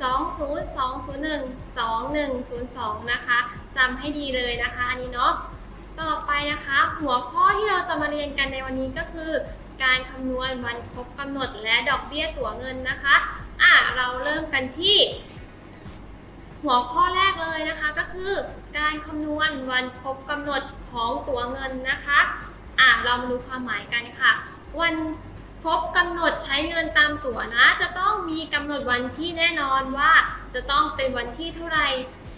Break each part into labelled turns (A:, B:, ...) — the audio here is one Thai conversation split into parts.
A: 202012102 นะคะจำให้ดีเลยนะคะ อันนี้เนาะต่อไปนะคะ หัวข้อที่เราจะมาเรียนกันในวันนี้ก็คือ การคำนวณวันครบกำหนดและดอกเบี้ยตั๋วเงินนะคะอะเราเริ่มกันที่ หัวข้อแรกเลยนะคะก็คือ การคำนวณวันครบกำหนดของตั๋วเงินนะคะอะเรามาดูความหมายกันค่ะ วัน ครบกำหนดใช้เงินตามตั๋วนะ จะต้องมีกำหนดวันที่แน่นอนว่าจะต้องเป็นวันที่เท่าไหร่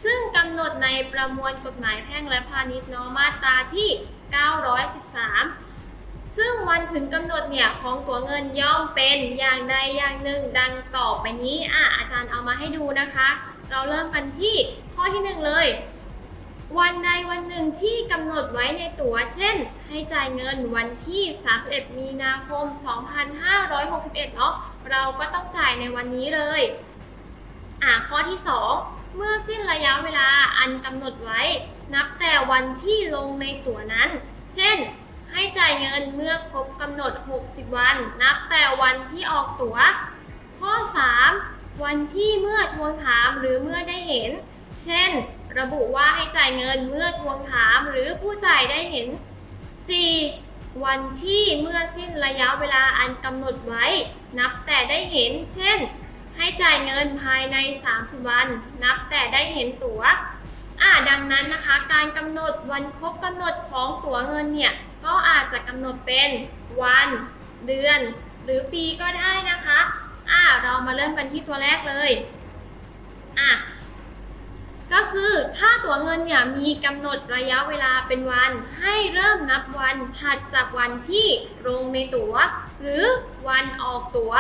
A: ซึ่งกำหนดในประมวลกฎหมายแพ่งและพาณิชย์นาะมาตราที่ 913 ซึ่งวันถึงกำหนดเนี่ยของตั๋วเงินย่อมเป็นอย่างใดอย่างหนึ่งดังต่อไปนี้อะอาจารย์เอามาให้ดูนะคะ เราเริ่มกันที่ข้อที่หนึ่งเลย วันใดวันหนึ่งที่กำหนดไว้ในตั๋ว เช่น ให้จ่ายเงินวันที่ 31 มีนาคม 2561 เนาะเราก็ต้องจ่ายในวันนี้เลย อะข้อที่ 2 เมื่อสิ้นระยะเวลาอันกำหนดไว้ นับแต่วันที่ลงในตั๋วนั้น เช่น ให้จ่ายเงินเมื่อครบกำหนด 60 วัน นับแต่วันที่ออกตั๋ว ข้อ 3 วันที่เมื่อทวงถามหรือเมื่อได้เห็น เช่น ระบุว่าให้จ่ายเงินเมื่อทวงถามหรือผู้จ่ายได้เห็น 4. วันที่เมื่อสิ้นระยะเวลาอันกำหนดไว้ นับแต่ได้เห็น เช่น ให้จ่ายเงินภายใน 30 วัน นับแต่ได้เห็นตั๋วอ่าดังนั้นนะคะ การกำหนดวันครบกำหนดของตั๋วเงินเนี่ย ก็อาจจะกำหนดเป็นวัน เดือน หรือปีก็ได้นะคะอ่าเรามาเริ่มกันที่ตัวแรกเลยอะ ก็คือถ้าตั๋วเงินเนี่ยมีกำหนดระยะเวลาเป็นวัน ให้เริ่มนับวันถัดจากวันที่ลงในตั๋ว หรือวันออกตั๋ว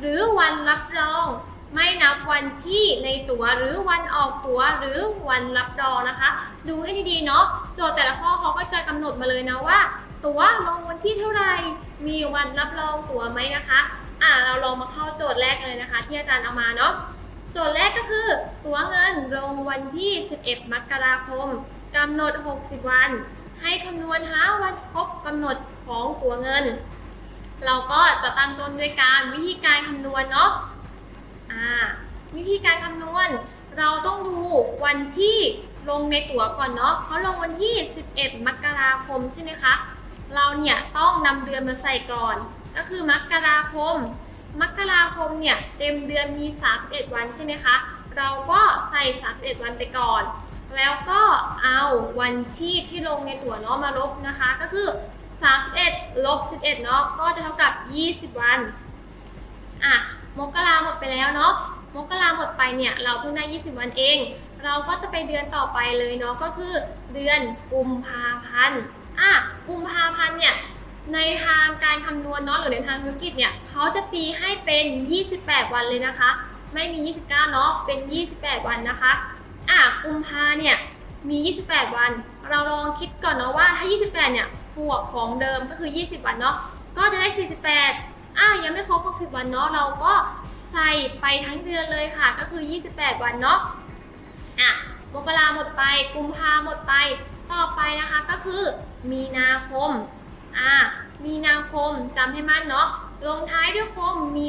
A: หรือวันรับรอง ไม่นับวันที่ในตั๋วหรือวันออกตั๋วหรือวันรับรองนะคะ ดูให้ดีๆเนาะโจทย์แต่ละข้อเขาก็จะกำหนดมาเลยนะว่า ตั๋วลงวันที่เท่าไหร่มีวันรับรองตั๋วไหมนะคะอ่าเราลองมาเข้าโจทย์แรกเลยนะคะ ที่อาจารย์เอามาเนาะ โจทย์แรกก็คือ ตั๋วเงินลงวันที่ 11 มกราคมกำหนด 60 วัน ให้คำนวณหาวันครบกำหนดของตั๋วเงิน เราก็จะตั้งต้นด้วยการวิธีการคำนวณเนาะอ่าวิธีการคำนวณ เราต้องดูวันที่ลงในตั๋วก่อนเนาะเขาลงวันที่ 11 มกราคมใช่ไหมคะ เราเนี่ยต้องนำเดือนมาใส่ก่อน ก็คือมกราคม มกราคมเนี่ยเต็มเดือนมี 31 วันใช่ไหมคะ เราก็ใส่ 31 วันไปก่อน แล้วก็เอาวันที่ที่ลงในตั๋วเนาะมาลบนะคะ ก็คือ 31ลบ11เนาะก็จะเท่ากับ 20 วันอะมกราหมดไปแล้วเนาะมกราหมดไปเนี่ยเราเพิ่งได้ 20 วันเอง เราก็จะไปเดือนต่อไปเลยเนาะก็คือเดือนกุมภาพันธ์อะกุมภาพันธ์เนี่ย ในทางการคำนวณเนาะหรือในทางธุรกิจเนี่ยเขาจะตีให้เป็น 28 วันเลยนะคะ ไม่มี 29 เนาะเป็น 28 วันนะคะอะกุมภาเนี่ยมี 28 วัน เราลองคิดก่อนเนาะว่าถ้า 28 เนี่ยบวกของเดิมก็คือ 20 วันเนาะก็จะได้ 48อะยังไม่ครบ 60 วันเนาะเราก็ใส่ไปทั้งเดือนเลยค่ะ ก็คือ 28 วันเนาะอะมกราหมดไปกุมภาหมดไปต่อไปนะคะก็คือมีนาคม อ่ามีนาคมจำให้มั่นเนาะลงท้ายด้วยคมมี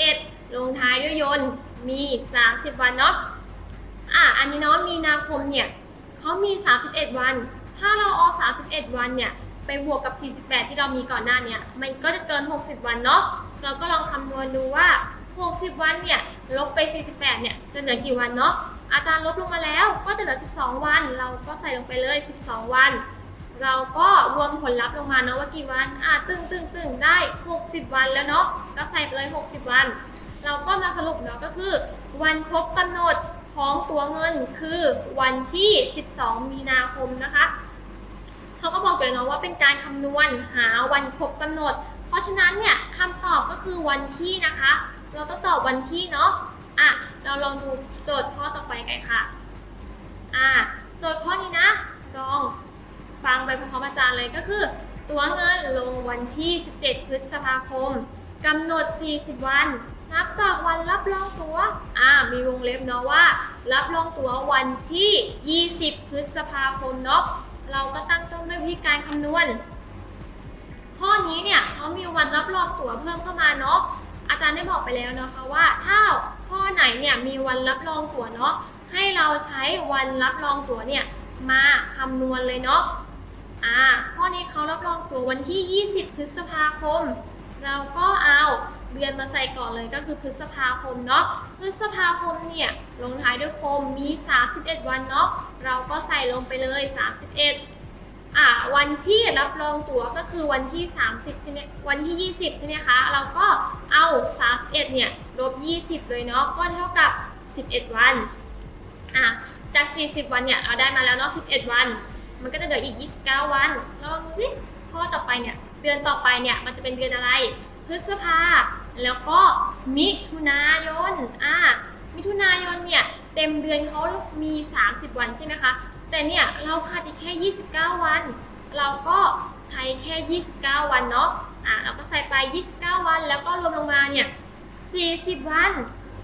A: 31 ลงท้ายด้วยยนต์มี 30 วันเนาะอ่าอันนี้เนาะมีนาคมเนี่ยเขามี 31 วัน ถ้าเราเอา31 วันเนี่ยไปบวกกับ 48 ที่เรามีก่อนหน้าเนี่ยมันก็จะเกิน 60 วันเนาะเราก็ลองคำนวณดูว่า 60 วันเนี่ยลบไป 48 เนี่ยจะเหลือกี่วันเนาะอาจารย์ลบลงมาแล้วก็จะเหลือ 12 วัน เราก็ใส่ลงไปเลย 12 วัน เราก็รวมผลลัพธ์ลงมาเนาะว่ากี่วัน อะตึงตึงตึงได้ 60 วันแล้วเนาะ ก็ใส่ไปเลย 60 วัน เราก็มาสรุปเนาะก็คือ วันครบกำหนดของตัวเงินคือวันที่ 12 มีนาคมนะคะ เขาก็บอกเลยเนาะว่าเป็นการคำนวณหาวันครบกำหนด เพราะฉะนั้นเนี่ยคำตอบก็คือวันที่นะคะ เราต้องตอบวันที่เนาะ อะ เราลองดูโจทย์ข้อต่อไปกันค่ะ อะ โจทย์ข้อนี้นะ ลอง ฟังไปพร้อมๆอาจารย์เลยก็คือ ตัวเงินลงวันที่ 17 พฤษภาคมกำหนด 40 วัน นับจากวันรับรองตัวอ่ามีวงเล็บเนาะว่า รับรองตัววันที่ 20 พฤษภาคมเนาะเราก็ตั้งต้นด้วยวิธีการคำนวณ ข้อนี้เนี่ยเขามีวันรับรองตัวเพิ่มเข้ามาเนาะอาจารย์ได้บอกไปแล้วนะคะว่า ถ้าข้อไหนเนี่ยมีวันรับรองตัวเนาะให้เราใช้วันรับรองตัวเนี่ยมาคำนวณเลยเนาะ อ่าข้อนี้เขารับรองตั๋ววันที่ 20 พฤษภาคม เราก็เอาเดือนมาใส่ก่อนเลยก็คือพฤษภาคมเนาะ พฤษภาคมเนี่ยลงท้ายด้วยคมมี 31 วันเนาะ เราก็ใส่ลงไปเลย 31อ่าวันที่รับรองตั๋วก็คือวันที่ 30ใช่ไหมวันที่ 20ใช่ไหมคะ เราก็เอา 31เนี่ยลบ 20 เลยเนาะ ก็เท่ากับ 11 วันอะจาก 40 วันเนี่ยเราได้มาแล้วเนาะ 11 วัน มันก็จะเหลืออีก 29 วันลองดูสิข้อต่อไปเนี่ยเดือนต่อไปเนี่ยมันจะเป็นเดือนอะไร พฤษภา แล้วก็มิถุนายนอ่ามิถุนายนเนี่ยเต็มเดือนเขามี 30 วันใช่ไหมคะ แต่เนี่ยเราขาดอีกแค่ 29 วัน เราก็ใช้แค่ 29 วันเนาะอ่าเราก็ใส่ไป 29 วัน แล้วก็รวมลงมาเนี่ย 40 วัน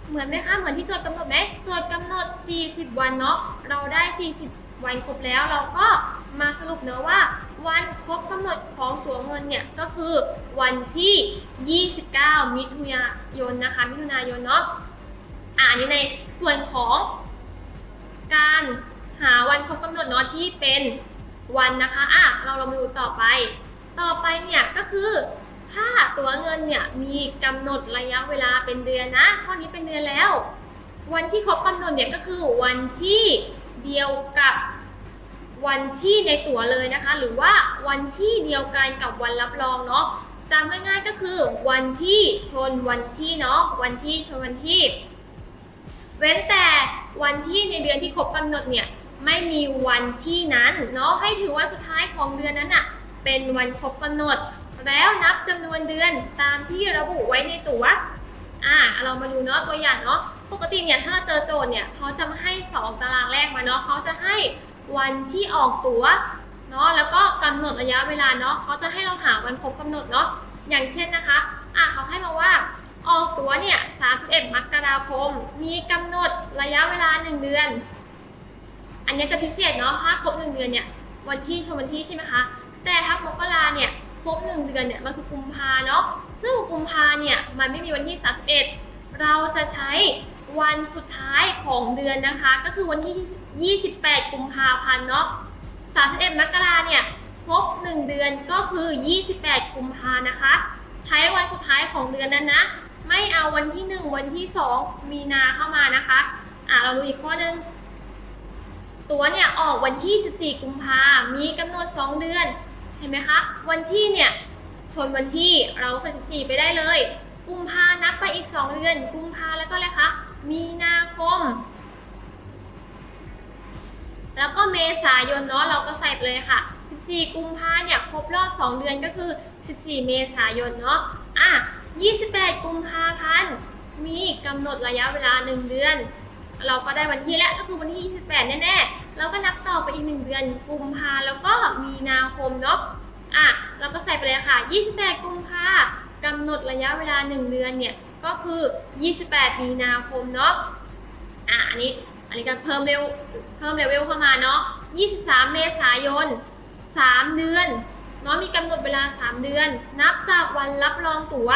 A: เหมือนไหมคะ เหมือนที่โจทย์กำหนดไหมโจทย์กำหนด 40 วันเนาะ เราได้ 40 วันครบแล้วเราก็มาสรุปเนอะว่า วันครบกำหนดของตัวเงินเนี่ยก็คือวันที่ 29 มิถุนายนนะคะ มิถุนายนเนาะอ่าอันนี้ในส่วนของการหาวันครบกำหนดเนาะที่เป็นวันนะคะอะเราลองดูต่อไป ต่อไปเนี่ยก็คือถ้าตัวเงินเนี่ยมีกำหนดระยะเวลาเป็นเดือนนะข้อนี้เป็นเดือนแล้ว วันที่ครบกำหนดเนี่ยก็คือวันที่ เดียวกับวันที่ในตั๋วเลยนะคะ หรือว่าวันที่เดียวกันกับวันรับรองเนาะจำง่ายๆก็คือวันที่ชนวันที่เนาะวันที่ชนวันที่ เว้นแต่วันที่ในเดือนที่ครบกำหนดเนี่ยไม่มีวันที่นั้นเนาะให้ถือวันสุดท้ายของเดือนนั้นอะเป็นวันครบกำหนด แล้วนับจำนวนเดือนตามที่ระบุไว้ในตั๋วอ่าเรามาดูเนาะตัวอย่างเนาะ ปกติเนี่ยถ้าเราเจอโจทย์เนี่ยเขาจะมาให้ 2 ตารางแรกมาเนาะเขาจะให้วันที่ออกตั๋วเนาะแล้วก็กำหนดระยะเวลาเนาะเขาจะให้เราหาวันครบกำหนดเนาะอย่างเช่นนะคะอะเขาให้มาว่าออกตั๋วเนี่ย 31 มกราคม มีกำหนดระยะเวลา 1 เดือน อันนี้จะพิเศษเนาะถ้าครบ 1 เดือนเนี่ยวันที่ชนวันที่ใช่ไหมคะ แต่ถ้ามกราเนี่ยครบ 1 เดือนเนี่ยมันคือกุมภาเนาะซึ่งกุมภาเนี่ยมันไม่มีวันที่ 31 เราจะใช้ วันสุดท้ายของเดือนนะคะ ก็คือวันที่ 28 กุมภาพันธ์เนาะ 31 มกราเนี่ยครบ1 เดือนก็คือ 28 กุมภานะคะ ใช้วันสุดท้ายของเดือนนั้นนะ ไม่เอาวันที่ 1 วันที่ 2 มีนาเข้ามานะคะ อะเราดูอีกข้อหนึง ตัวเนี่ยออกวันที่ 14 กุมภา มีกำหนด 2 เดือน เห็นไหมคะ วันที่เนี่ยชนวันที่เราใส่14 ไปได้เลย กุมภานับไปอีก 2 เดือน กุมภาแล้วก็อะไรคะ มีนาคม แล้วก็เมษายนเนาะเราก็ใส่ไปเลยค่ะ 14 กุมภาเนี่ยครบรอบ 2 เดือนก็คือ 14 เมษายนเนาะอะ 28 กุมภาพันธ์มีกำหนดระยะเวลา 1 เดือน เราก็ได้วันที่แล้วก็คือวันที่ 28 แน่ๆแล้วก็นับต่อไปอีก 1 เดือน กุมภาแล้วก็มีนาคมเนาะอะเราก็ใส่ไปเลยค่ะ 28 กุมภากำหนดระยะเวลา 1 เดือนเนี่ย ก็คือ 28 มีนาคมเนาะอะอันนี้อันนี้ก็เพิ่มเร็วลเพิ่มเลเวลเข้ามาเนาะ 23 เมษายน 3 เดือนเนาะมีกำหนดเวลา 3 เดือน นับจากวันรับรองตั๋ว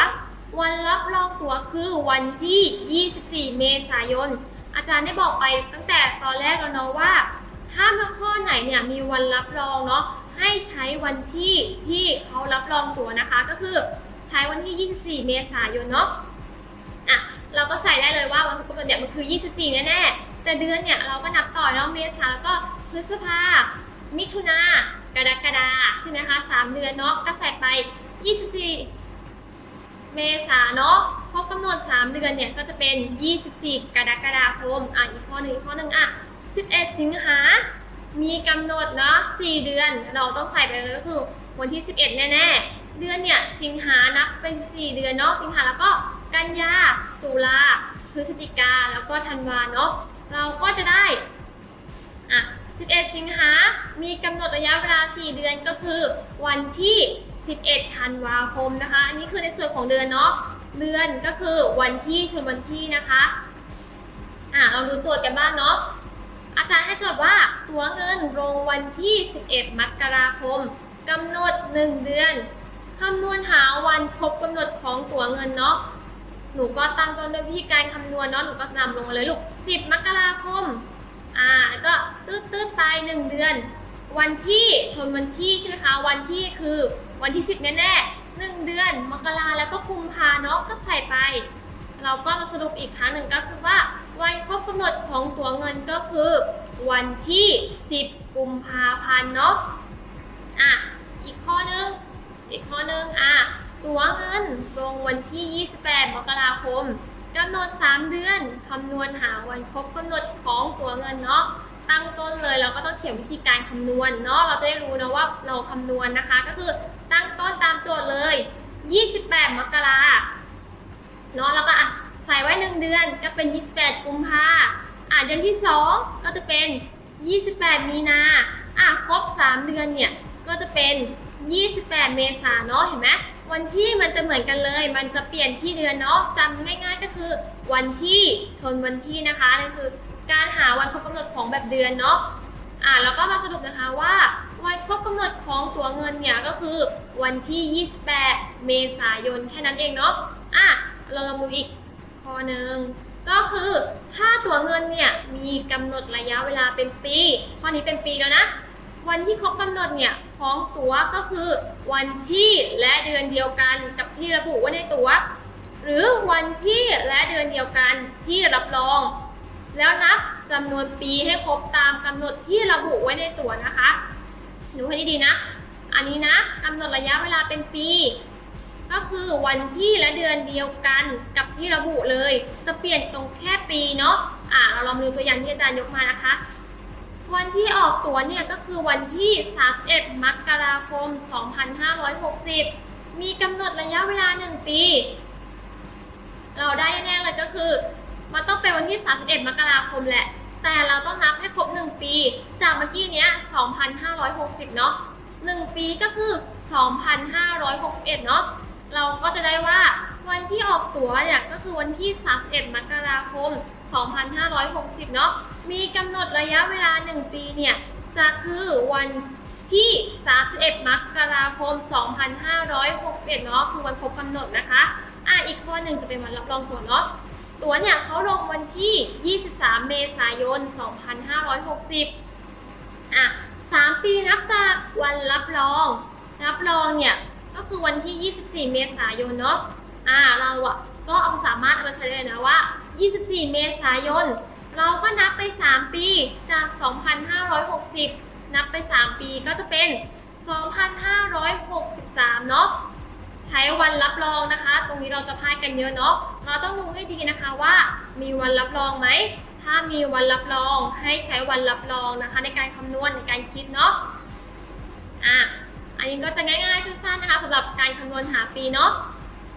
A: วันรับรองตั๋วคือวันที่ 24 เมษายน อาจารย์ได้บอกไปตั้งแต่ตอนแรกแล้วเนาะว่าถ้าเมื่อข้อไหนเนี่ยมีวันรับรองเนาะให้ใช้วันที่ที่เขารับรองตั๋วนะคะ ก็คือใช้วันที่ 24 เมษายนเนาะ อะเราก็ใส่ได้เลยว่าวันกำหนดเนี่ยมันคือ 24 แน่ๆ แต่เดือนเนี่ยเราก็นับต่อเนาะเมษาแล้วก็พฤษภา มิถุนากรกฎาใช่ไหมคะ3เดือนเนาะก็ใส่ไป 24 เมษาเนาะครบกำหนด 3 เดือนเนี่ยก็จะเป็น 24 กรกฎาคมอะอีกข้อหนึ่งอีกข้อหนึ่งอะ 11 สิงหา มีกำหนดเนาะ4เดือน เราต้องใส่ไปเลยก็คือวันที่ 11 แน่ๆ เดือนเนี่ยสิงหานับเป็น 4 เดือนเนาะสิงหาแล้วก็ กันยา ตุลา พฤศจิกา แล้วก็ธันวาเนาะ เราก็จะได้ อะ 11 สิงหา มีกำหนดระยะเวลา 4 เดือนก็คือวันที่ 11 ธันวาคมนะคะ อันนี้คือในส่วนของเดือนเนาะ เดือนก็คือวันที่ชนวันที่นะคะ อะ เราดูโจทย์กันบ้างเนาะ อาจารย์ให้โจทย์ว่าตัวเงินลงวันที่ 11 มกราคมกำหนด 1 เดือนคำนวณหาวันครบกำหนดของตัวเงินเนาะ หนูก็ตั้งต้นด้วยวิธีการคำนวณเนาะหนูก็นำลงมาเลยลูก 10 มกราคมอ่าแล้วก็ตืดตืดไป1เดือน วันที่ชนวันที่ใช่ไหมคะ วันที่คือวันที่ 10 แน่ๆหนึ่งเดือน มกราแล้วก็กุมภาเนาะก็ใส่ไป เราก็มาสรุปอีกครั้งหนึ่งก็คือว่า วันครบกำหนดของตัวเงินก็คือ วันที่ 10 กุมภาพันธ์เนาะอะอีกข้อนึงอีกข้อนึงอะ ตัวเงินลงวันที่ 28 มกราคมกำหนด 3 เดือนคำนวณหาวันครบกำหนดของตัวเงินเนาะตั้งต้นเลยเราก็ต้องเขียนวิธีการคำนวณเนาะเราจะได้รู้นะว่าเราคำนวณนะคะ ก็คือตั้งต้นตามโจทย์เลย 28 มกราเนาะแล้วก็อะใส่ไว้ 1 เดือนก็เป็น 28 กุมภาอะเดือนที่ 2 ก็จะเป็น 28 มีนาอะครบ 3 เดือนเนี่ยก็จะเป็น 28 เมษาเนาะเห็นไหม วันที่มันจะเหมือนกันเลย มันจะเปลี่ยนที่เดือนเนาะจำง่าย ๆ ก็คือวันที่ชนวันที่นะคะนั่นคือการหาวันครบกำหนดของแบบเดือนเนาะอ่าแล้วก็มาสรุปนะคะว่าวันครบกำหนดของตัวเงินเนี่ยก็คือวันที่ 28 เมษายนแค่นั้นเองเนาะอะเราลองดูอีกข้อหนึ่งก็คือถ้าตัวเงินเนี่ยมีกำหนดระยะเวลาเป็นปี ข้อนี้เป็นปีแล้วนะ วันที่ครบกำหนดเนี่ยของตั๋วก็คือวันที่และเดือนเดียวกันกับที่ระบุไว้ในตั๋ว หรือวันที่และเดือนเดียวกันที่รับรอง แล้วนับจำนวนปีให้ครบตามกำหนดที่ระบุไว้ในตั๋วนะคะดูให้ดีๆนะ อันนี้นะกำหนดระยะเวลาเป็นปี ก็คือวันที่และเดือนเดียวกันกับที่ระบุเลย จะเปลี่ยนตรงแค่ปีเนาะอ่าเราลองดูตัวอย่างที่อาจารย์ยกมานะคะ วันที่ออกตั๋วเนี่ยก็คือวันที่ 31 มกราคม 2560 มีกำหนดระยะเวลา 1 ปี เราได้แน่เลยก็คือ มันต้องเป็นวันที่ 31 มกราคมแหละ แต่เราต้องนับให้ครบ 1 ปี จากเมื่อกี้เนี้ย 2,560 เนาะ1 ปีก็คือ 2,561 เนาะ เราก็จะได้ว่าวันที่ออกตั๋วเนี่ยก็คือวันที่ 31 มกราคม 2560 เนาะมีกำหนดระยะเวลา 1 ปีเนี่ย จะคือวันที่ 31 มกราคม 2561 เนาะคือวันครบกำหนดนะคะอะอีกข้อหนึ่งจะเป็นวันรับรองตัวเนาะตัวเนี่ยเขาลงวันที่ 23 เมษายน 2560 อะ 3 ปีนับจากวันรับรอง รับรองเนี่ย ก็คือวันที่ 24 เมษายนเนาะ อ่า เราอะ ก็เอาสามารถเอามาใช้เลยนะว่า 24 เมษายน เราก็นับไป 3 ปีจาก 2,560 นับไป 3 ปีก็จะเป็น 2,563 เนาะใช้วันรับรองนะคะ ตรงนี้เราจะพลาดกันเยอะเนาะเราต้องดูให้ดีนะคะว่า มีวันรับรองไหม ถ้ามีวันรับรองให้ใช้วันรับรองนะคะ ในการคำนวณในการคิดเนาะอะอันนี้ก็จะง่ายๆสั้นๆนะคะสำหรับการคำนวณหาปีเนาะ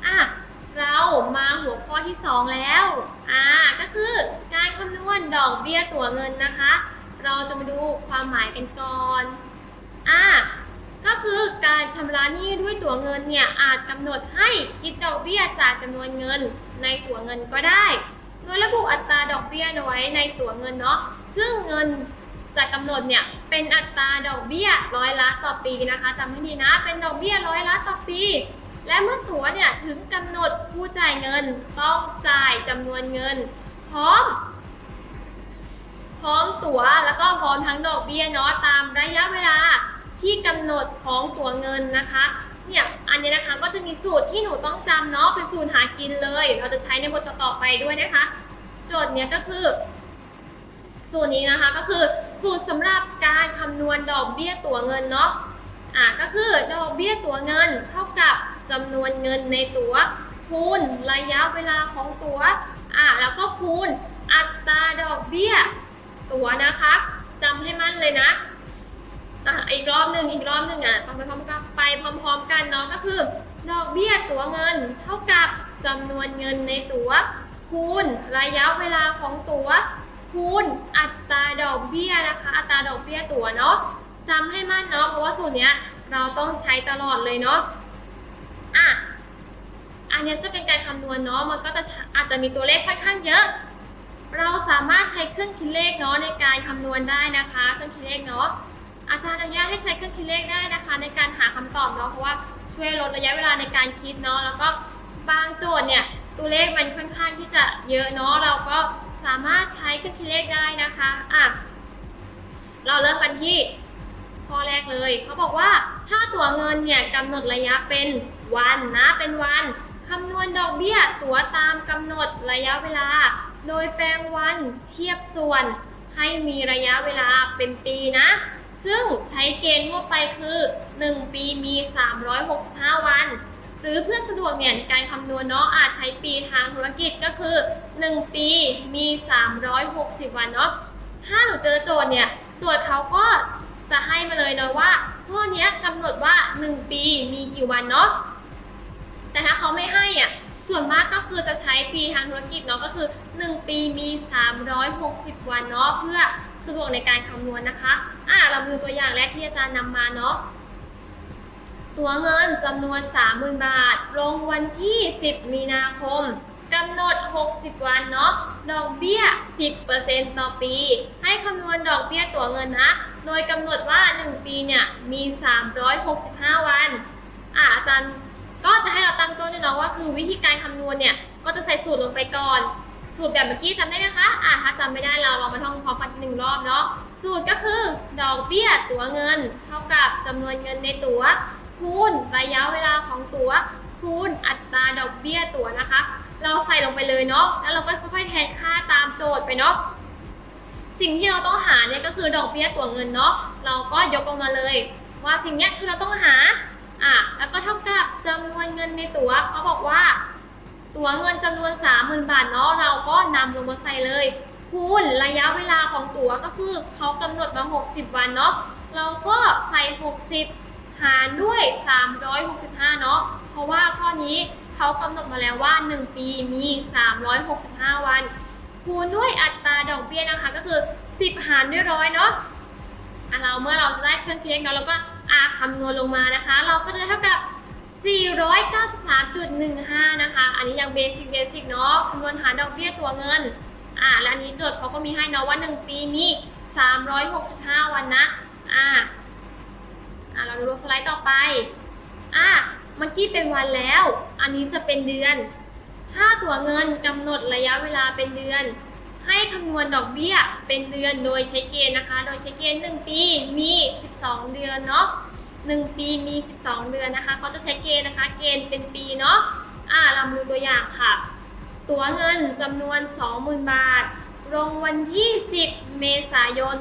A: อะ เรามาหัวข้อที่ 2 แล้ว อ่า ก็คือการคำนวณดอกเบี้ยตั๋วเงินนะคะ เราจะมาดูความหมายกันก่อน อ่า ก็คือการชำระหนี้ด้วยตั๋วเงินเนี่ยอาจกำหนดให้คิดดอกเบี้ยจากจำนวนเงินในตั๋วเงินก็ได้ โดยระบุอัตราดอกเบี้ยไว้ในตั๋วเงินเนาะ ซึ่งเงินจะกำหนดเนี่ยเป็นอัตราดอกเบี้ยร้อยละต่อปีนะคะจำให้ดีนะ เป็นดอกเบี้ยร้อยละต่อปี และเมื่อตั๋วเนี่ยถึงกำหนดผู้จ่ายเงินต้องจ่ายจำนวนเงิน พร้อม พร้อมตั๋วแล้วก็พร้อมทั้งดอกเบี้ยเนาะตามระยะเวลาที่กำหนดของตั๋วเงินนะคะเนี่ยอันนี้นะคะก็จะมีสูตรที่หนูต้องจำเนาะเป็นสูตรหากินเลย เราจะใช้ในบทต่อไปด้วยนะคะ โจทย์เนี้ยก็คือ สูตรนี้นะคะก็คือสูตรสำหรับการคำนวณดอกเบี้ยตั๋วเงินเนาะอ่าก็คือดอกเบี้ยตั๋วเงินเท่ากับ จำนวนเงินในตั๋ว คูณระยะเวลาของตั๋วอ่าแล้วก็คูณอัตราดอกเบี้ย ตั๋วนะคะจำให้มั่นเลยนะอะอีกรอบหนึ่งอีกรอบหนึ่งอะไปพร้อมกันไปพร้อม ๆ กันเนาะก็คือ ดอกเบี้ยตั๋วเงิน เท่ากับจำนวนเงินในตั๋ว คูณระยะเวลาของตั๋ว คูณอัตราดอกเบี้ยนะคะ อัตราดอกเบี้ยตั๋วเนาะจำให้มั่นเนาะเพราะว่าสูตรเนี้ยเราต้องใช้ตลอดเลยเนาะ อะ อันนี้จะเป็นการคำนวณเนาะ มันก็จะอาจจะมีตัวเลขค่อนข้างเยอะ เราสามารถใช้เครื่องคิดเลขเนาะในการคำนวณได้นะคะ เครื่องคิดเลขเนาะ อาจารย์อนุญาตให้ใช้เครื่องคิดเลขได้นะคะ ในการหาคำตอบเนาะ เพราะว่าช่วยลดระยะเวลาในการคิดเนาะ แล้วก็บางโจทย์เนี่ยตัวเลขมันค่อนข้างที่จะเยอะเนาะ เราก็สามารถใช้เครื่องคิดเลขได้นะคะ อะ เราเริ่มกันที่ข้อแรกเลย เขาบอกว่า ถ้าตั๋วเงินเนี่ยกำหนดระยะเป็นวันนะเป็นวันคำนวณดอกเบี้ยตั๋วตามกำหนดระยะเวลา โดยแปลงวันเทียบส่วน ให้มีระยะเวลาเป็นปีนะ ซึ่งใช้เกณฑ์ทั่วไปคือ 1 ปีมี 365 วัน หรือเพื่อสะดวกเนี่ยในการคำนวณเนาะอาจใช้ปีทางธุรกิจก็คือ 1 ปีมี 360 วันเนาะถ้าหนูเจอโจทย์เนี่ยโจทย์เขาก็จะให้มาเลยเนาะว่า ข้อนี้กำหนดว่า 1 ปีมีกี่วันเนาะแต่ถ้าเขาไม่ให้อะส่วนมากก็คือจะใช้ปีทางธุรกิจเนาะก็คือ 1 ปีมี 360 วันเนาะเพื่อสะดวกในการคำนวณนะคะอะเรามาดูตัวอย่างแรกที่อาจารย์นำมาเนาะตัวเงินจำนวน 30,000 บาท ลงวันที่ 10 มีนาคมกำหนด 60 วันเนาะดอกเบี้ย 10%ต่อปี ให้คำนวณดอกเบี้ยตัวเงินนะ โดยกำหนดว่า 1 ปีเนี่ยมี 365 วันอะอาจารย์ก็จะให้เราตั้งต้นด้วยเนาะว่าคือวิธีการคำนวณเนี่ยก็จะใส่สูตรลงไปก่อน สูตรแบบเมื่อกี้จำได้ไหมคะอะถ้าจำไม่ได้เราลองมาท่องพร้อมกันหนึ่งรอบเนาะสูตรก็คือดอกเบี้ยตั๋วเงิน เท่ากับจำนวนเงินในตัวคูณระยะเวลาของตัวคูณอัตราดอกเบี้ยตั๋วนะคะ เราใส่ลงไปเลยเนาะแล้วเราก็ค่อยๆแทนค่าตามโจทย์ไปเนาะ สิ่งที่เราต้องหาเนี่ยก็คือดอกเบี้ยตัวเงินเนาะเราก็ยกลงมาเลย ว่าสิ่งนี้คือเราต้องหาอะแล้วก็เท่ากับจำนวนเงินในตัวเขาบอกว่า ตัวเงินจำนวน 30,000 บาทเนาะเราก็นำลงมาใส่เลยคูณระยะเวลาของตั๋วก็คือเขากำหนดมา 60 วันเนาะเราก็ใส่ 60 หารด้วย 365 เนาะเพราะว่าข้อนี้เขากำหนดมาแล้วว่า 1 ปีมี 365 วัน คูณด้วยอัตราดอกเบี้ยนะคะก็คือ 10 หารด้วยร้อยเนาะอะเราเมื่อเราจะได้เครื่องคิดเลขเนาะเราก็อะคำนวณลงมานะคะ เราก็จะเท่ากับ 493.15 นะคะ อันนี้ยังเบสิกเบสิกเนาะคำนวณหารดอกเบี้ยตัวเงินอะและอันนี้โจทย์เขาก็มีให้เนาะว่า 1 ปีมี 365 วันนะอะอะเราดูสไลด์ต่อไปอะเมื่อกี้เป็นวันแล้ว อันนี้จะเป็นเดือน ถ้าตัวเงินกำหนดระยะเวลาเป็นเดือน ให้คำนวณดอกเบี้ยเป็นเดือนโดยใช้เกณฑ์นะคะ โดยใช้เกณฑ์ 1 ปีมี 12 เดือนเนาะ1 ปีมี 12 เดือนนะคะเขาจะใช้เกณฑ์นะคะ เกณฑ์เป็นปีเนาะอ่าเรามาดูตัวอย่างค่ะ ตัวเงินจำนวน 20,000 บาท ลงวันที่ 10 เมษายน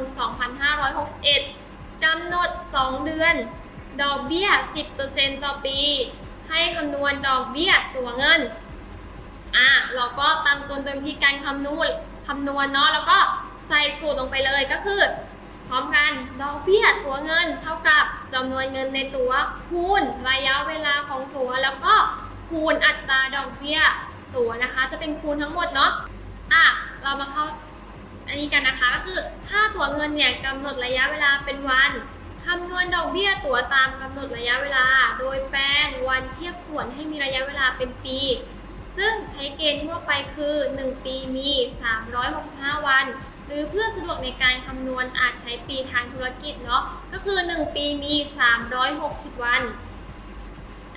A: 2561กำหนด 2 เดือน ดอกเบี้ย 10%ต่อปี ให้คำนวณดอกเบี้ยตัวเงิน อะเราก็ตามต้นเติมที่การคำนวณคำนวณเนาะแล้วก็ใส่สูตรลงไปเลยก็คือ พร้อมกันดอกเบี้ยตัวเงินเท่ากับจำนวนเงินในตัวคูณระยะเวลาของตัว แล้วก็คูณอัตราดอกเบี้ยตัวนะคะ จะเป็นคูณทั้งหมดเนาะอะเรามาเข้าอันนี้กันนะคะก็คือถ้าตัวเงินเนี่ยกำหนดระยะเวลาเป็นวันคำนวณดอกเบี้ยตัวตามกำหนดระยะเวลา โดยแปลงวันเทียบส่วนให้มีระยะเวลาเป็นปี ซึ่งใช้เกณฑ์ทั่วไปคือ 1 ปีมี 365 วัน หรือเพื่อสะดวกในการคำนวณอาจใช้ปีทางธุรกิจเนาะก็คือ 1 ปีมี 360 วัน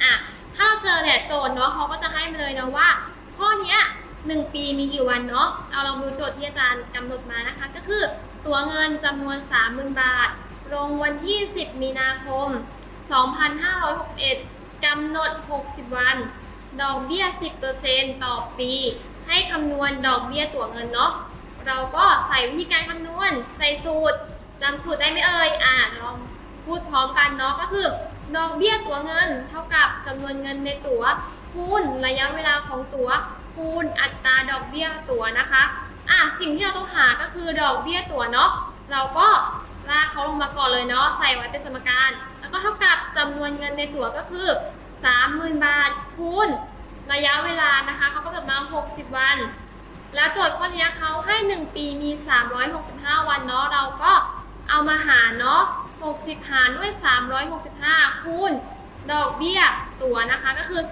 A: อะถ้าเราเจอเนี่ยโจทย์เนาะเขาก็จะให้มาเลยนะว่า ข้อนี้ย1ปีมีกี่วันเนาะเอาลองดูโจทย์ที่อาจารย์กำหนดมานะคะ ก็คือตัวเงินจำนวน 30,000 บาท ลงวันที่ 10 มีนาคม 2561กำหนด 60 วัน ดอกเบี้ย 10%ต่อปี ให้คำนวณดอกเบี้ยตั๋วเงินเนาะ เราก็ใส่วิธีการคำนวณ ใส่สูตรจำสูตรได้ไหมเอ่ย อ่าลองพูดพร้อมกันเนาะ ก็คือ ดอกเบี้ยตั๋วเงิน เท่ากับจำนวนเงินในตัวคูณระยะเวลาของตัวคูณอัตราดอกเบี้ยตั๋วนะคะ อะสิ่งที่เราต้องหาก็คือดอกเบี้ยตั๋วเนาะ เราก็ลากเขาลงมาก่อนเลยเนาะ ใส่ไว้เป็นสมการ แล้วก็เท่ากับจำนวนเงินในตั๋วก็คือ 30,000 บาทคูณระยะเวลานะคะเขาก็จะมา 60 วัน แล้วโจทย์ข้อนี้เขาให้ 1 ปีมี 365 วันเนาะเราก็เอามาหารเนาะ60 หารด้วย 365 คูณดอกเบี้ยตัวนะคะก็คือ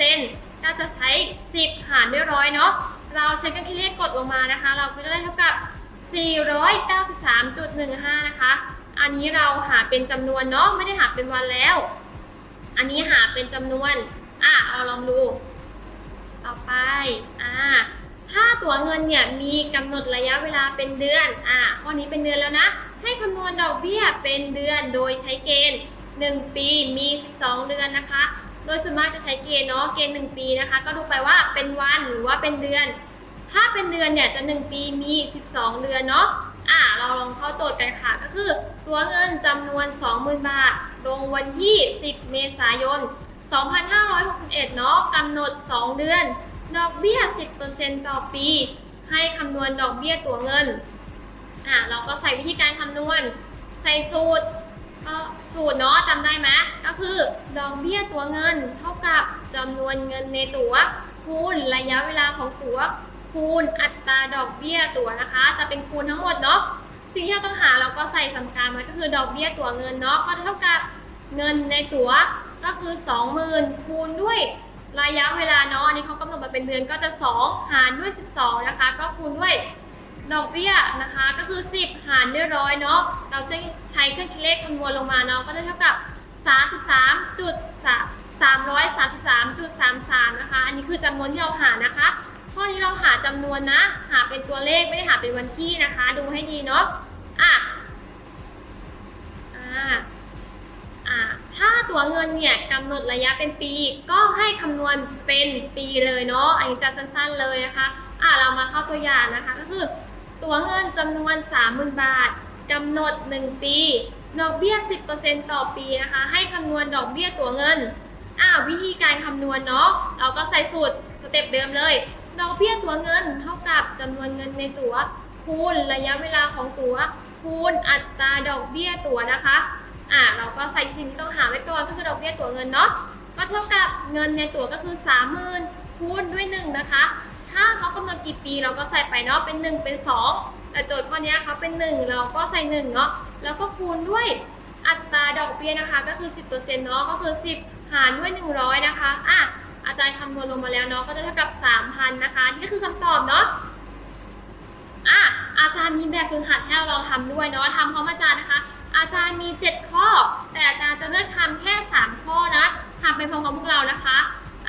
A: 10%ก็จะใช้ 10 หารด้วยร้อยเนาะเราใช้เครื่องคิดเลขกดลงมานะคะ เราก็จะได้เท่ากับ 493.15 นะคะ อันนี้เราหาเป็นจำนวนเนาะไม่ได้หาเป็นวันแล้ว อันนี้หาเป็นจำนวน อะเราลองดู ต่อไป อ่า ถ้าตั๋วเงินเนี่ยมีกำหนดระยะเวลาเป็นเดือน อ่าข้อนี้เป็นเดือนแล้วนะ ให้คำนวณดอกเบี้ยเป็นเดือนโดยใช้เกณฑ์ 1 ปีมี 12 เดือนนะคะ โดยส่วนมากจะใช้เกณฑ์เนาะ เกณฑ์ 1 ปีนะคะ ก็ดูไปว่าเป็นวันหรือว่าเป็นเดือน ถ้าเป็นเดือนเนี่ยจะ 1 ปีมี 12 เดือนเนาะ เราลองเข้าโจทย์กันค่ะ ก็คือตัวเงินจำนวน 20,000 บาท ลงวันที่ 10 เมษายน 2561 เนาะกำหนด 2 เดือน ดอกเบี้ย 10%ต่อปี ให้คำนวณดอกเบี้ยตัวเงิน อะ เราก็ใส่วิธีการคำนวณ ใส่สูตรก็สูตรเนาะจำได้ไหมก็คือดอกเบี้ยตัวเงิน เท่ากับจำนวนเงินในตั๋วคูณระยะเวลาของตั๋วคูณอัตราดอกเบี้ยตั๋วนะคะ จะเป็นคูณทั้งหมดเนาะ สิ่งที่เราต้องหาเราก็ใส่สมการมันก็คือดอกเบี้ยตั๋วเงินเนาะก็จะเท่ากับเงินในตั๋วก็คือ 20,000 คูณด้วยระยะเวลาเนาะอันนี้เขากำหนดมาเป็นเดือนก็จะ 2 หารด้วย 12 นะคะ ก็คูณด้วยดอกเบี้ยนะคะก็คือ 10 หารด้วยร้อยเนาะเราจะใช้เครื่องคิดเลขคำนวณลงมาเนาะก็จะเท่ากับ 33จุด333.33 นะคะ อันนี้คือจำนวนที่เราหานะคะ ข้อนี้เราหาจำนวนนะ หาเป็นตัวเลขไม่ได้หาเป็นวันที่นะคะ ดูให้ดีเนาะอะอ่าอ่าถ้าตัวเงินเนี่ยกำหนดระยะเป็นปี ก็ให้คำนวณเป็นปีเลยเนาะอันนี้จะสั้นๆเลยนะคะอะเรามาเข้าตัวอย่างนะคะก็คือ ตัวเงินจำนวน 30,000 บาทกำหนด 1 ปี ดอกเบี้ย 10%ต่อปีนะคะ ให้คำนวณดอกเบี้ยตัวเงินอ่าวิธีการคำนวณเนาะเราก็ใส่สูตรสเต็ปเดิมเลย ดอกเบี้ยตัวเงินเท่ากับจำนวนเงินในตั๋วคูณระยะเวลาของตั๋วคูณอัตราดอกเบี้ยตั๋วนะคะ อ่าเราก็ใส่สิ่งที่ต้องหาไว้ก่อนก็คือดอกเบี้ยตั๋วเงินเนาะ ก็เท่ากับเงินในตั๋วก็คือ 30,000คูณด้วย1นะคะ ถ้าเขากำหนดกี่ปีเราก็ใส่ไปเนาะเป็น 1 เป็น 2 แต่โจทย์ข้อนี้เขาเป็น 1 เราก็ใส่1เนาะ แล้วก็คูณด้วยอัตราดอกเบี้ยนะคะก็คือ 10%เนาะก็คือ 10 หารด้วย 100 นะคะ อะ อาจารย์คำนวณลงมาแล้วเนาะก็จะเท่ากับ 3,000 นะคะนี่ก็คือคำตอบเนาะอะอาจารย์มีแบบฝึกหัดให้เราลองทำด้วยเนาะทำพร้อมอาจารย์นะคะ อาจารย์มี 7 ข้อ แต่อาจารย์จะเลือกทำแค่ 3 ข้อนะทำไปพร้อมๆพวกเรานะคะ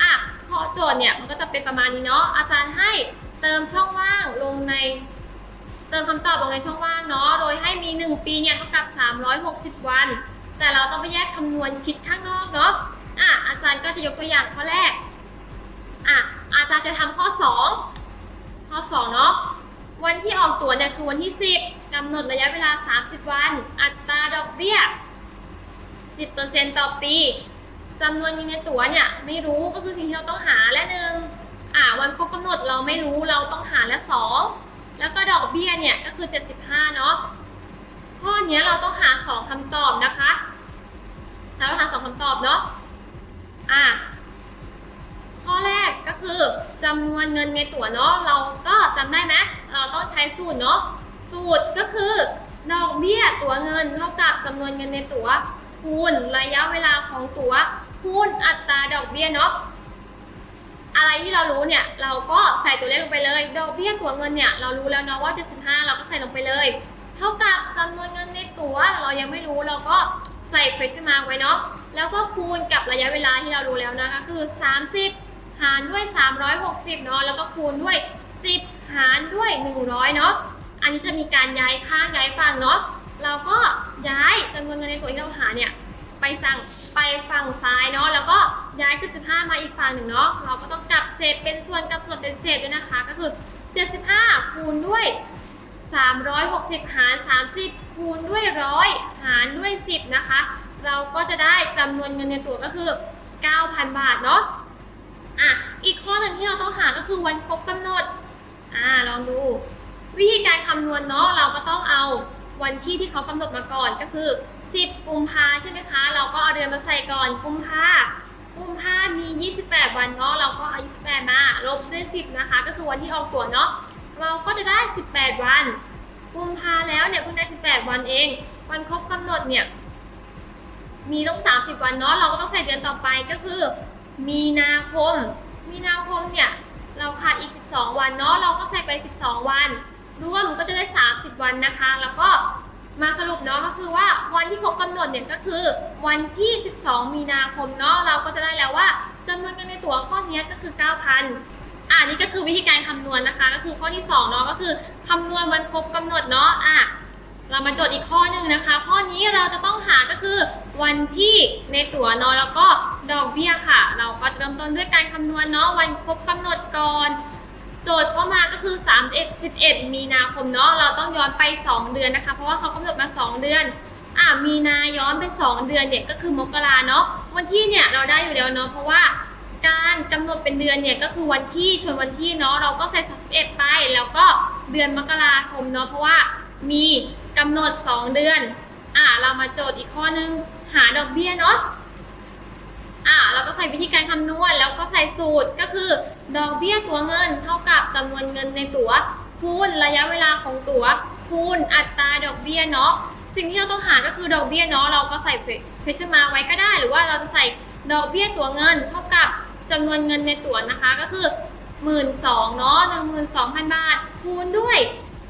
A: อะพอโจทย์เนี่ยมันก็จะเป็นประมาณนี้เนาะอาจารย์ให้เติมช่องว่างลงใน เติมคำตอบลงในช่องว่างเนาะโดยให้มี 1 ปีเนี่ยเท่ากับ 360 วัน แต่เราต้องไปแยกคำนวณคิดข้างนอกเนาะอะอาจารย์ก็จะยกตัวอย่างข้อแรก อะอาจารย์จะทำข้อ 2 ข้อ2เนาะวันที่ออกตั๋วเนี่ยคือวันที่ 10กำหนดระยะเวลา 30 วัน อัตราดอกเบี้ย 10%ต่อปีจำนวนเงินในตั๋วเนี่ยไม่รู้ก็คือสิ่งที่เราต้องหาและหนึ่งอ่าวันครบกำหนดเราไม่รู้เราต้องหาและสองแล้วก็ดอกเบี้ยเนี่ยก็คือ 75 เนาะข้อนี้เราต้องหา 2คำตอบนะคะ เราต้องหา 2คำตอบเนาะอ่า ก็คือจำนวนเงินในตั๋วเนาะเราก็จำได้ไหมเราต้องใช้สูตรเนาะสูตรก็คือดอกเบี้ยตั๋วเงินเท่ากับจำนวนเงินในตั๋วคูณระยะเวลาของตั๋วคูณอัตราดอกเบี้ยเนาะอะไรที่เรารู้เนี่ยเราก็ใส่ตัวเลขลงไปเลย ดอกเบี้ยตั๋วเงินเนี่ยเรารู้แล้วเนาะว่า75เราก็ใส่ลงไปเลย เท่ากับจำนวนเงินในตั๋วเรายังไม่รู้เราก็ใส่ question mark ไว้เนาะแล้วก็คูณกับระยะเวลาที่เรารู้แล้วนะคะคือ 30 หารด้วย 360เนาะแล้วก็คูณด้วย 10 หารด้วย 100เนาะอันนี้จะมีการย้ายข้างย้ายฝั่งเนาะเราก็ย้ายจำนวนเงินในตัวที่เราหาเนี่ยไปสั่งไปฝั่งซ้ายเนาะแล้วก็ย้าย75มาอีกฝั่งหนึ่งเนาะเราก็ต้องกลับเศษเป็นส่วนกับส่วนเป็นเศษด้วยนะคะ ก็คือ 75 คูณด้วย 360 หาร 30 คูณด้วยร้อยหารด้วย 10 นะคะ เราก็จะได้จำนวนเงินในตัวก็คือ 9,000 บาทเนาะ อะอีกข้อหนึ่งที่เราต้องหาก็คือวันครบกำหนดอ่าลองดู วิธีการคำนวณเนาะเราก็ต้องเอาวันที่ที่เขากำหนดมาก่อนก็คือ 10 กุมภาใช่ไหมคะ เราก็เอาเดือนมาใส่ก่อนกุมภากุมภามี 28 วันเนาะเราก็เอา28มาลบด้วย 10 นะคะ ก็คือวันที่ออกตั๋วเนาะเราก็จะได้ 18 วัน กุมภาแล้วเนี่ยเพิ่งได้ 18 วันเอง วันครบกำหนดเนี่ยมีต้อง 30 วันเนาะเราก็ต้องใส่เดือนต่อไปก็คือ มีนาคม มีนาคมเนี่ยเราขาดอีก 12 วันเนาะเราก็ใส่ไป 12 วันรวมก็จะได้ 30 วันนะคะ แล้วก็มาสรุปเนาะก็คือว่าวันที่ครบกำหนดเนี่ยก็คือ วันที่ 12 มีนาคมเนาะเราก็จะได้แล้วว่าจำนวนเงินในตั๋วข้อนี้ก็คือ 9,000อ่านี่ก็คือวิธีการคำนวณนะคะ ก็คือข้อที่2เนาะก็คือคำนวณวันครบกำหนดเนาะอะ เรามาโจทย์อีกข้อหนึ่งนะคะ ข้อนี้เราจะต้องหาก็คือวันที่ในตั๋วนาะแล้วก็ดอกเบี้ยค่ะ เราก็จะเริ่มต้นด้วยการคำนวณเนาะวันครบกำหนดก่อนโจทย์เข้ามาก็คือ31 11 มีนาคมเนาะ เราต้องย้อนไป 2 เดือนนะคะ เพราะว่าเขากำหนดมา 2 เดือน อะมีนาย้อนไป 2 เดือนเนี่ยก็คือมกราเนาะ วันที่เนี่ยเราได้อยู่แล้วเนาะ เพราะว่าการกำหนดเป็นเดือนเนี่ยก็คือวันที่ชนวันที่เนาะ เราก็ใส่ 31 ไป แล้วก็เดือนมกราคมเนาะ เพราะว่ามี กำหนด 2 เดือน อะเรามาโจทย์อีกข้อนึง หาดอกเบี้ยเนาะ อะเราก็ใส่วิธีการคำนวณ แล้วก็ใส่สูตร ก็คือ ดอกเบี้ยตัวเงิน เท่ากับจำนวนเงินในตั๋ว คูณระยะเวลาของตั๋ว คูณอัตราดอกเบี้ยเนาะ สิ่งที่เราต้องหาก็คือดอกเบี้ยเนาะ เราก็ใส่เพชมาไว้ก็ได้ หรือว่าเราจะใส่ดอกเบี้ยตัวเงิน เท่ากับจำนวนเงินในตั๋วนะคะ ก็คือ 1 2ื่นเนาะหนึ่งหมื่นสองพันบาท คูณด้วย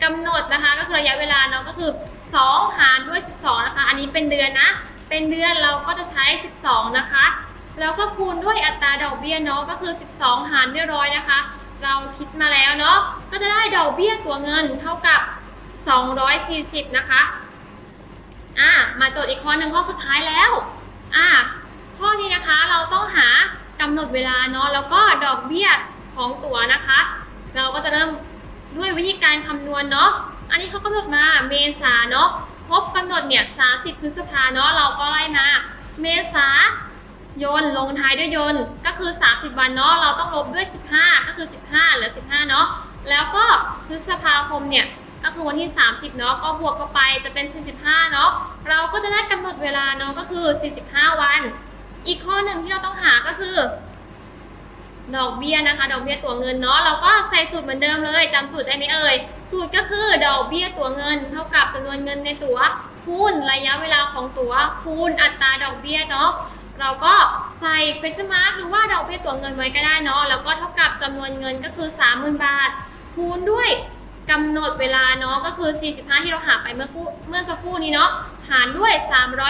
A: กำหนดนะคะก็คือระยะเวลาเนาะก็คือ 2 หารด้วย 12 นะคะ อันนี้เป็นเดือนนะ เป็นเดือนเราก็จะใช้ 12 นะคะ แล้วก็คูณด้วยอัตราดอกเบี้ยเนาะก็คือ 12 หารด้วยร้อยนะคะ เราคิดมาแล้วเนาะก็จะได้ดอกเบี้ยตัวเงินเท่ากับ 240 นะคะอะมาโจทย์อีกข้อหนึ่งข้อสุดท้ายแล้วอะข้อนี้นะคะเราต้องหากำหนดเวลาเนาะแล้วก็ดอกเบี้ยของตั๋วนะคะ เราก็จะเริ่ม ด้วยวิธีการคำนวณเนาะ อันนี้เขากำหนดมาเมษาเนาะ ครบกำหนดเนี่ย 30 พฤษภาเนาะ เราก็ไล่มา เมษายนลงท้ายด้วยยนก็คือ 30 วันเนาะ เราต้องลบด้วย 15 ก็คือ 15เหลือ 15 เนาะ แล้วก็พฤษภาคมเนี่ย ก็คือวันที่ 30 เนาะ ก็บวกเข้าไปจะเป็น 45 เนาะ เราก็จะได้กำหนดเวลาเนาะ ก็คือ 45 วัน อีกข้อหนึ่งที่เราต้องหาก็คือ ดอกเบี้ยนะคะ ดอกเบี้ยตัวเงินเนาะเราก็ใส่สูตรเหมือนเดิมเลยจำสูตรได้ไหมเอ่ยสูตรก็คือดอกเบี้ยตัวเงิน เท่ากับจำนวนเงินในตั๋วคูณระยะเวลาของตั๋วคูณอัตราดอกเบี้ยเนาะเราก็ใส่ question mark หรือว่าดอกเบี้ยตัวเงินไว้ก็ได้เนาะแล้วก็เท่ากับจำนวนเงินก็คือ 30,000 บาท คูณด้วยกำหนดเวลาเนาะก็คือ 45 ที่เราหาไปเมื่อเมื่อสักครู่นี้เนาะหารด้วย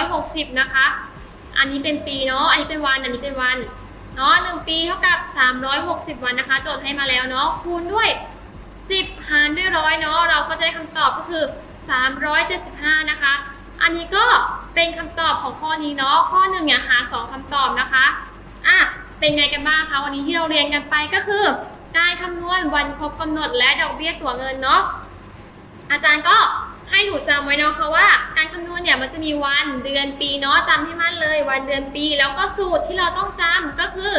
A: 360 นะคะ อันนี้เป็นปีเนาะอันนี้เป็นวันอันนี้เป็นวัน เนาะหนึ่งปีเท่ากับ 360 วันนะคะ โจทย์ให้มาแล้วเนาะคูณด้วย 10 หารด้วยร้อยเนาะเราก็จะได้คำตอบก็คือ 375 นะคะ อันนี้ก็เป็นคำตอบของข้อนี้เนาะข้อหนึ่งเนี่ยหา 2คำตอบนะคะอะเป็นไงกันบ้างคะวันนี้ที่เราเรียนกันไปก็คือ การคำนวณวันครบกำหนดและดอกเบี้ยตั๋วเงินเนาะอาจารย์ก็ ให้หนูจำไว้เนาะค่ะว่า การคำนวณเนี่ยมันจะมีวันเดือนปีเนาะจำให้มั่นเลย วันเดือนปี แล้วก็สูตรที่เราต้องจำก็คือ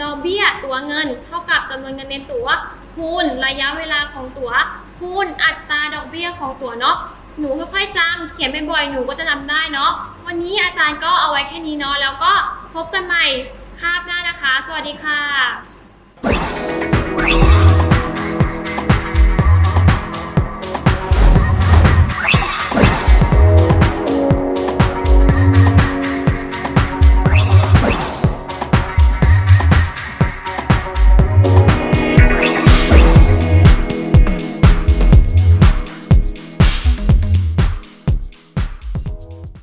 A: ดอกเบี้ยตั๋วเงิน เท่ากับจำนวนเงินในตั๋วคูณระยะเวลาของตั๋วคูณอัตราดอกเบี้ยของตั๋วเนาะหนูค่อยๆจำเขียนบ่อยๆหนูก็จะจำได้เนาะวันนี้อาจารย์ก็เอาไว้แค่นี้เนาะแล้วก็พบกันใหม่คาบหน้านะคะ สวัสดีค่ะ